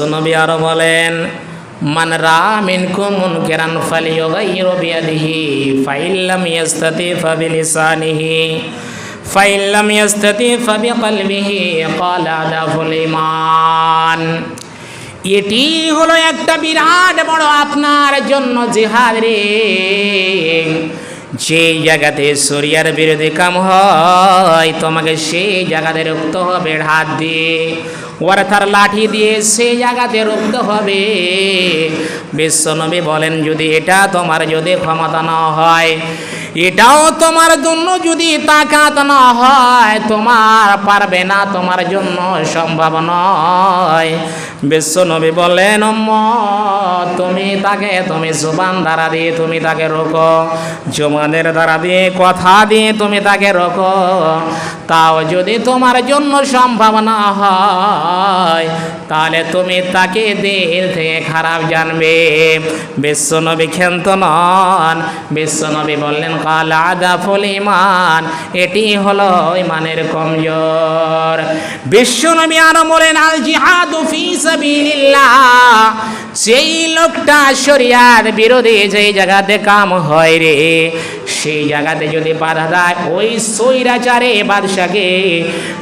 বিশ্বনবী আরও বলেন, মান রামিন কুমুন কেরান ফালিয়গাইরু বিয়াদিহি, ফাইল্লাম ইয়াস্তাতি ফাবিলিসানিহি ফাইল্লাম ইয়াস্তাতি ফাবিকলবিহি ক্বালা আদাফুল ঈমান। এটি হলো একটা বিরাট বড় আপনার জন্য জিহাদ রে। যে জায়গাতে সরিয়ার বিরোধী কাম হয়, তোমাকে সেই জায়গাতে রুখতে হবে, হাত দিয়ে ওরা তার লাঠি দিয়ে সেই জায়গাতে রুখতে হবে। বিশ্বনবী বলেন, যদি এটা তোমার যদি ক্ষমতা না হয় এটাও তোমার জন্য যদি তাকাত না হয় তোমার পারবে না তোমার জন্য সম্ভব নয়। বিশ্বনবী "উম্মত, তুমি তাকে তুমি জুবান দ্বারা দিয়ে তুমি তাকে রোকো। জমানের দ্বারা দিয়ে কথা দিয়ে তুমি তাকে রোকো। তাও যদি তোমার জন্য সম্ভব না হয় তাহলে তুমি তাকে দিল থেকে খারাপ জানবে। বিশ্বনবী ক্ষান্ত নন। বিশ্বনবী বললেন কাল আদা ফুল ইমান এটি হলো ইমানের কমজোর। বিশ্বনবী আরও বলেন, আল জিহাদু ফি সাবিলিল্লাহ সেই লোকটা শরিয়ার বিরোধী, যেই জায়গাতে কাম হয় রে সেই জায়গাতে যদি বাধা দেয়, ওই সৈরাচারে বাদশাকে,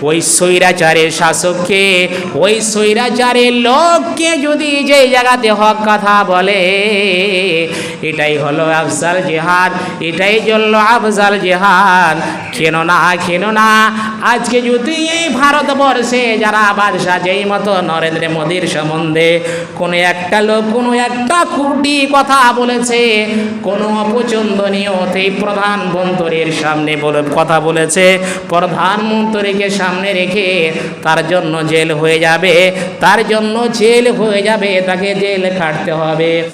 ওই সৈরাচারের শাসককে, ওই সৈরাচারের লোককে যদি যেই জায়গাতে হক কথা বলে, এটাই হলো আফজাল জেহাদ, এটাই জন্য আফজাল জেহাদ কেন না কেন না, আজকে যদি এই ভারতবর্ষে যারা বাদশাহ যেই মতো নরেন্দ্র মোদীর সম্বন্ধে কোনো একটা লোক, কোনো একটা কুটি কথা বলেছে, কোনো অপছন্দনীয় প্রধানমন্ত্রীর সামনে বলে কথা বলেছে। প্রধানমন্ত্রীকে সামনে রেখে তার জন্য জেল হয়ে যাবে। তার জন্য জেল হয়ে যাবে, তাকে জেল খাটতে হবে।